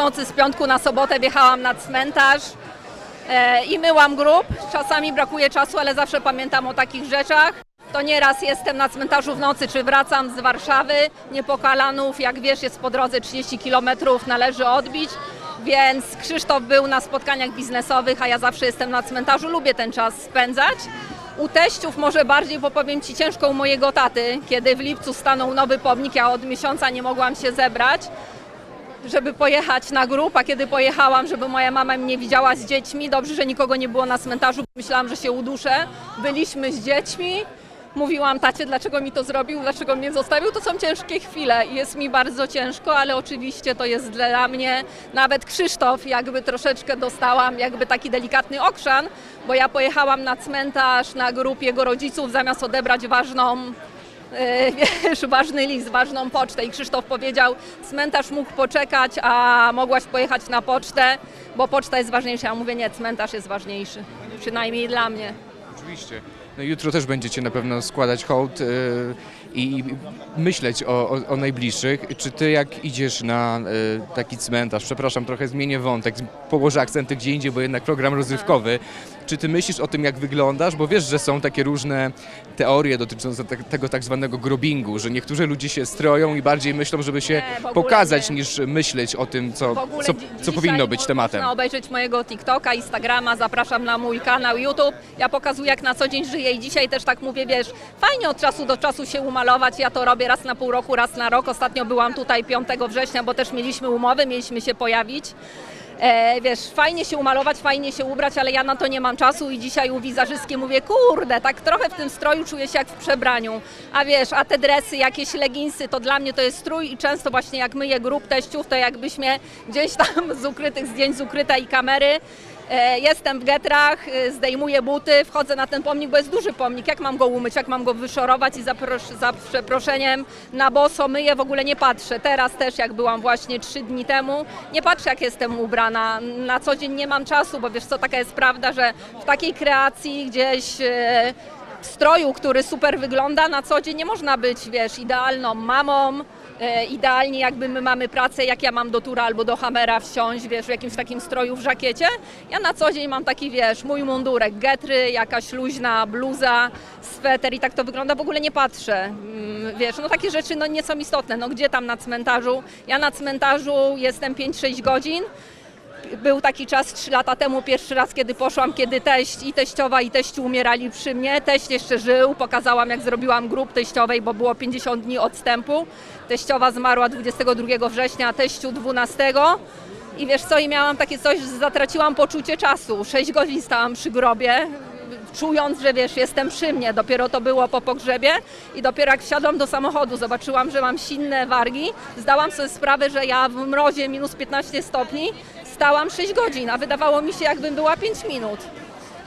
nocy z piątku na sobotę wjechałam na cmentarz e, i myłam grób. Czasami brakuje czasu, ale zawsze pamiętam o takich rzeczach. To nieraz jestem na cmentarzu w nocy, czy wracam z Warszawy, Niepokalanów, jak wiesz, jest po drodze 30 km, należy odbić. Więc Krzysztof był na spotkaniach biznesowych, a ja zawsze jestem na cmentarzu, lubię ten czas spędzać. U teściów może bardziej, bo powiem Ci ciężko u mojego taty, kiedy w lipcu stanął nowy pomnik, ja od miesiąca nie mogłam się zebrać, żeby pojechać na grób, a kiedy pojechałam, żeby moja mama mnie widziała z dziećmi, dobrze, że nikogo nie było na cmentarzu, myślałam, że się uduszę. Byliśmy z dziećmi, mówiłam tacie, dlaczego mi to zrobił, dlaczego mnie zostawił, to są ciężkie chwile i jest mi bardzo ciężko, ale oczywiście to jest dla mnie, nawet Krzysztof jakby troszeczkę dostałam jakby taki delikatny okrzan, bo ja pojechałam na cmentarz, na grób jego rodziców, zamiast odebrać ważną wiesz, ważny list, ważną pocztę i Krzysztof powiedział, cmentarz mógł poczekać, a mogłaś pojechać na pocztę, bo poczta jest ważniejsza. Ja mówię, nie, cmentarz jest ważniejszy, przynajmniej dla mnie. Oczywiście. No jutro też będziecie na pewno składać hołd y, i myśleć o, o, o najbliższych. Czy ty jak idziesz na y, taki cmentarz, przepraszam, trochę zmienię wątek, położę akcenty gdzie indziej, bo jednak program rozrywkowy. Czy ty myślisz o tym, jak wyglądasz? Bo wiesz, że są takie różne teorie dotyczące te, tego tak zwanego grobingu, że niektórzy ludzie się stroją i bardziej myślą, żeby się Nie, w ogóle pokazać, nie. niż myśleć o tym, co, W ogóle co, dzi- co dzisiaj powinno być mo- tematem. Można obejrzeć mojego TikToka, Instagrama, zapraszam na mój kanał YouTube. Ja pokazuję jak na co dzień żyję i dzisiaj też tak mówię, wiesz, fajnie od czasu do czasu się umalować. Ja to robię raz na pół roku, raz na rok. Ostatnio byłam tutaj 5 września, bo też mieliśmy umowy, mieliśmy się pojawić. E, wiesz, fajnie się umalować, fajnie się ubrać, ale ja na to nie mam czasu i dzisiaj u wizerzystki mówię, kurde, tak trochę w tym stroju czuję się jak w przebraniu. A wiesz, a te dresy, jakieś leginsy, to dla mnie to jest strój i często właśnie jak myję grup teściów, to jakbyś mnie gdzieś tam z ukrytych zdjęć, z ukrytej kamery, Jestem w getrach, e, zdejmuję buty, wchodzę na ten pomnik, bo jest duży pomnik. Jak mam go umyć, jak mam go wyszorować i za, za przeproszeniem na boso myję, w ogóle nie patrzę. Teraz też, jak byłam właśnie trzy dni temu, nie patrzę, jak jestem ubrana. Na co dzień nie mam czasu, bo wiesz co, taka jest prawda, że w takiej kreacji gdzieś e, w stroju, który super wygląda, na co dzień nie można być, wiesz, idealną mamą, e, idealnie jakby my mamy pracę, jak ja mam do tura albo do hamera wsiąść, wiesz, w jakimś takim stroju w żakiecie. Ja na co dzień mam taki, wiesz, mój mundurek, getry, jakaś luźna bluza, sweter i tak to wygląda, w ogóle nie patrzę. Mm, Wiesz, no takie rzeczy no nie są istotne, no gdzie tam na cmentarzu? Ja na cmentarzu jestem 5-6 godzin, był taki czas 3 lata temu, pierwszy raz, kiedy poszłam, kiedy teść i teściowa i teściu umierali przy mnie. Teść jeszcze żył, pokazałam jak zrobiłam grup teściowej, bo było 50 dni odstępu. Teściowa zmarła 22 września, teściu 12. I wiesz co, i miałam takie coś, zatraciłam poczucie czasu. 6 godzin stałam przy grobie, czując, że wiesz, jestem przy mnie. Dopiero to było po pogrzebie i dopiero jak wsiadłam do samochodu, zobaczyłam, że mam silne wargi. Zdałam sobie sprawę, że ja w mrozie minus 15 stopni stałam 6 godzin, a wydawało mi się, jakbym była 5 minut.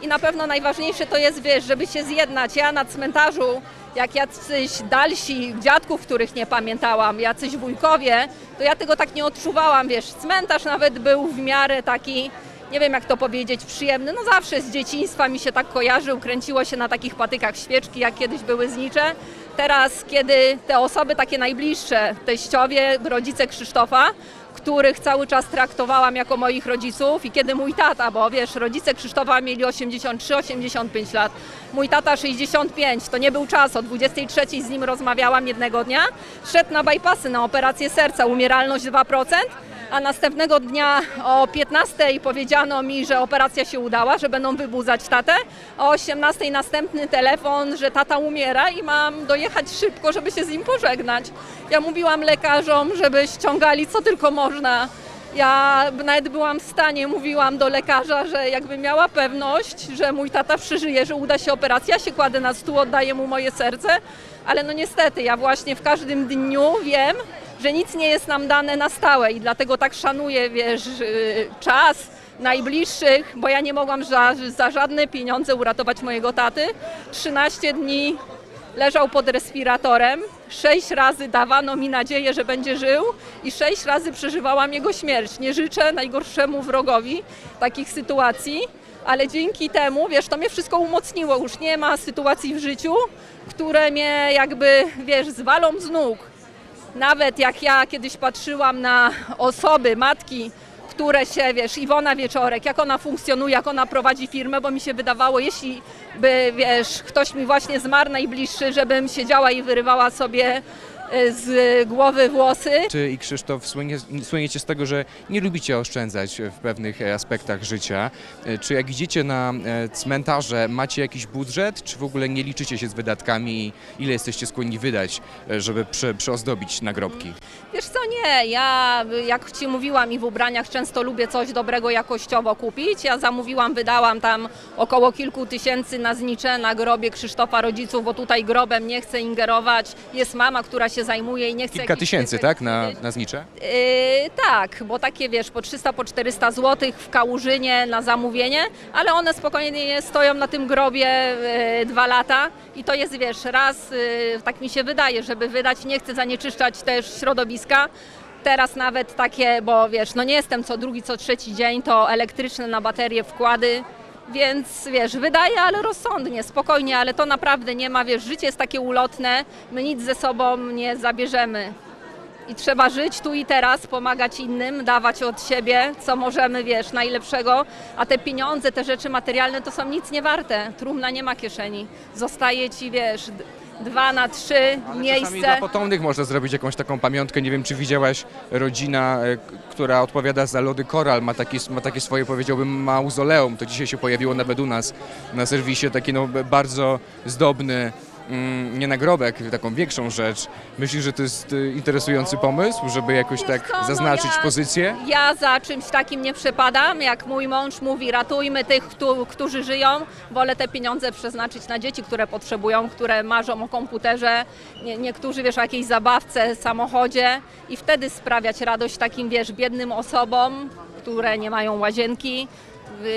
I na pewno najważniejsze to jest, wiesz, żeby się zjednać. Ja na cmentarzu, jak jacyś dalsi dziadków, których nie pamiętałam, jacyś wujkowie, to ja tego tak nie odczuwałam, wiesz. Cmentarz nawet był w miarę taki, nie wiem jak to powiedzieć, przyjemny. No zawsze z dzieciństwa mi się tak kojarzył, kręciło się na takich patykach świeczki, jak kiedyś były znicze. Teraz, kiedy te osoby takie najbliższe, teściowie, rodzice Krzysztofa, których cały czas traktowałam jako moich rodziców i kiedy mój tata, bo wiesz, rodzice Krzysztofa mieli 83-85 lat, mój tata 65, to nie był czas, o 23 z nim rozmawiałam jednego dnia, szedł na bypassy, na operację serca, umieralność 2%, a następnego dnia o 15 powiedziano mi, że operacja się udała, że będą wybudzać tatę. O 18 następny telefon, że tata umiera i mam dojechać szybko, żeby się z nim pożegnać. Ja mówiłam lekarzom, żeby ściągali co tylko można. Ja nawet byłam w stanie, mówiłam do lekarza, że jakby miała pewność, że mój tata przeżyje, że uda się operacja, ja się kładę na stół, oddaję mu moje serce, ale no niestety ja właśnie w każdym dniu wiem, że nic nie jest nam dane na stałe i dlatego tak szanuję, wiesz, yy, czas najbliższych, bo ja nie mogłam za, za żadne pieniądze uratować mojego taty. 13 dni leżał pod respiratorem, sześć razy dawano mi nadzieję, że będzie żył i sześć razy przeżywałam jego śmierć. Nie życzę najgorszemu wrogowi takich sytuacji, ale dzięki temu, wiesz, to mnie wszystko umocniło. Już nie ma sytuacji w życiu, które mnie jakby, wiesz, zwalą z nóg. Nawet jak ja kiedyś patrzyłam na osoby, matki, które się, wiesz, Iwona Wieczorek, jak ona funkcjonuje, jak ona prowadzi firmę, bo mi się wydawało, jeśli by, wiesz, ktoś mi właśnie zmarł najbliższy, żebym siedziała i wyrywała sobie z głowy włosy. Ty i Krzysztof słynie, słyniecie z tego, że nie lubicie oszczędzać w pewnych e, aspektach życia. E, Czy jak idziecie na e, cmentarze, macie jakiś budżet, czy w ogóle nie liczycie się z wydatkami i ile jesteście skłonni wydać, e, żeby przy, przyozdobić nagrobki? Wiesz co, nie, ja jak Ci mówiłam i w ubraniach często lubię coś dobrego jakościowo kupić. Ja zamówiłam, wydałam tam około kilku tysięcy na znicze na grobie Krzysztofa rodziców, bo tutaj grobem nie chcę ingerować. Jest mama, która się zajmuje i nie chce... Kilka jakichś tysięcy, tak, na, na znicze? Yy, tak, bo takie wiesz, po 300, po 400 zł w Kałużynie na zamówienie, ale one spokojnie stoją na tym grobie yy, dwa lata i to jest wiesz, raz, yy, tak mi się wydaje, żeby wydać, nie chcę zanieczyszczać też środowiska. Teraz nawet takie, bo wiesz, no nie jestem co drugi, co trzeci dzień, to elektryczne na baterie wkłady. Więc wiesz, wydaje, ale rozsądnie, spokojnie, ale to naprawdę nie ma, wiesz, życie jest takie ulotne, my nic ze sobą nie zabierzemy. I trzeba żyć tu i teraz, pomagać innym, dawać od siebie, co możemy, wiesz, najlepszego. A te pieniądze, te rzeczy materialne to są nic nie warte. Trumna nie ma kieszeni. Zostaje ci, wiesz, dwa na trzy Czasami miejsce. dla potomnych można zrobić jakąś taką pamiątkę. Nie wiem, czy widziałaś rodzina, e, k- która odpowiada za lody Koral, ma takie, ma takie swoje, powiedziałbym, mauzoleum. To dzisiaj się pojawiło nawet u nas na serwisie, taki no, bardzo zdobny, nie nagrobek, taką większą rzecz. Myślisz, że to jest e, interesujący pomysł, żeby jakoś tak no zaznaczyć ja- pozycję? Ja za czymś takim nie przepadam. Jak mój mąż mówi, ratujmy tych, któ- którzy żyją. Wolę te pieniądze przeznaczyć na dzieci, które potrzebują, które marzą o komputerze. Nie, niektórzy, wiesz, o jakiejś zabawce, samochodzie i wtedy sprawiać radość takim, wiesz, biednym osobom, które nie mają łazienki.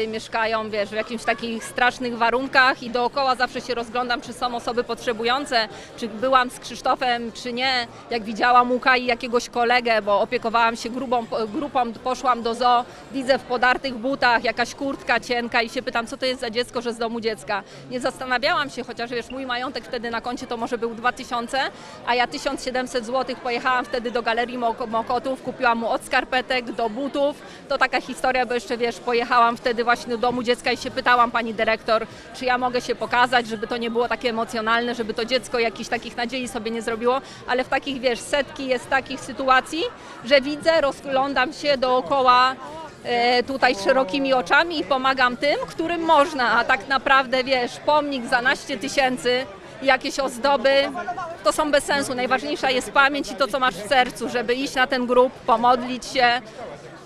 Mieszkają, wiesz, w jakichś takich strasznych warunkach i dookoła zawsze się rozglądam, czy są osoby potrzebujące, czy byłam z Krzysztofem, czy nie. Jak widziałam Łuka i jakiegoś kolegę, bo opiekowałam się grubą, grupą, poszłam do zoo, widzę w podartych butach jakaś kurtka cienka i się pytam, co to jest za dziecko, że z domu dziecka. Nie zastanawiałam się, chociaż wiesz, mój majątek wtedy na koncie to może był 2000, a ja 1700 zł pojechałam wtedy do Galerii Mok- Mokotów, kupiłam mu od skarpetek do butów. To taka historia, bo jeszcze wiesz, pojechałam wtedy właśnie do domu dziecka i się pytałam pani dyrektor, czy ja mogę się pokazać, żeby to nie było takie emocjonalne, żeby to dziecko jakichś takich nadziei sobie nie zrobiło, ale w takich, wiesz, setki jest takich sytuacji, że widzę, rozglądam się dookoła e, tutaj szerokimi oczami i pomagam tym, którym można, a tak naprawdę, wiesz, pomnik za naście tysięcy, jakieś ozdoby, to są bez sensu. Najważniejsza jest pamięć i to, co masz w sercu, żeby iść na ten grób, pomodlić się,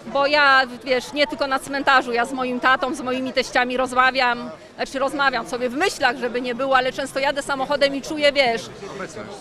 bo ja, wiesz, nie tylko na cmentarzu, ja z moim tatą, z moimi teściami rozmawiam, znaczy rozmawiam sobie w myślach, żeby nie było, ale często jadę samochodem i czuję, wiesz,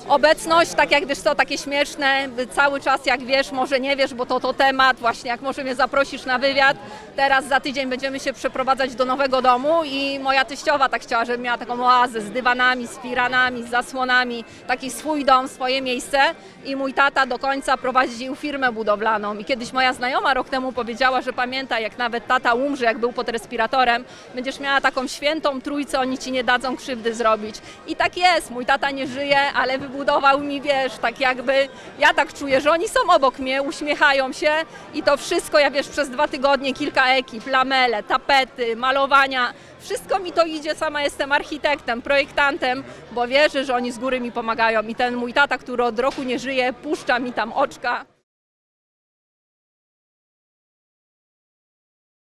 obecność, tak jak wiesz co, takie śmieszne, cały czas jak wiesz, może nie wiesz, bo to to temat, właśnie jak może mnie zaprosisz na wywiad, teraz za tydzień będziemy się przeprowadzać do nowego domu i moja teściowa tak chciała, żebym miała taką oazę z dywanami, z firanami, z zasłonami, taki swój dom, swoje miejsce i mój tata do końca prowadził firmę budowlaną i kiedyś moja znajoma rok temu powiedziała, że pamięta jak nawet tata umrze, jak był pod respiratorem, będziesz miała taką świętą trójcę, oni ci nie dadzą krzywdy zrobić. I tak jest, mój tata nie żyje, ale wybudował mi, wiesz, tak jakby, ja tak czuję, że oni są obok mnie, uśmiechają się i to wszystko, ja wiesz, przez dwa tygodnie kilka ekip, lamele, tapety, malowania, wszystko mi to idzie, sama jestem architektem, projektantem, bo wierzę, że oni z góry mi pomagają i ten mój tata, który od roku nie żyje, puszcza mi tam oczka.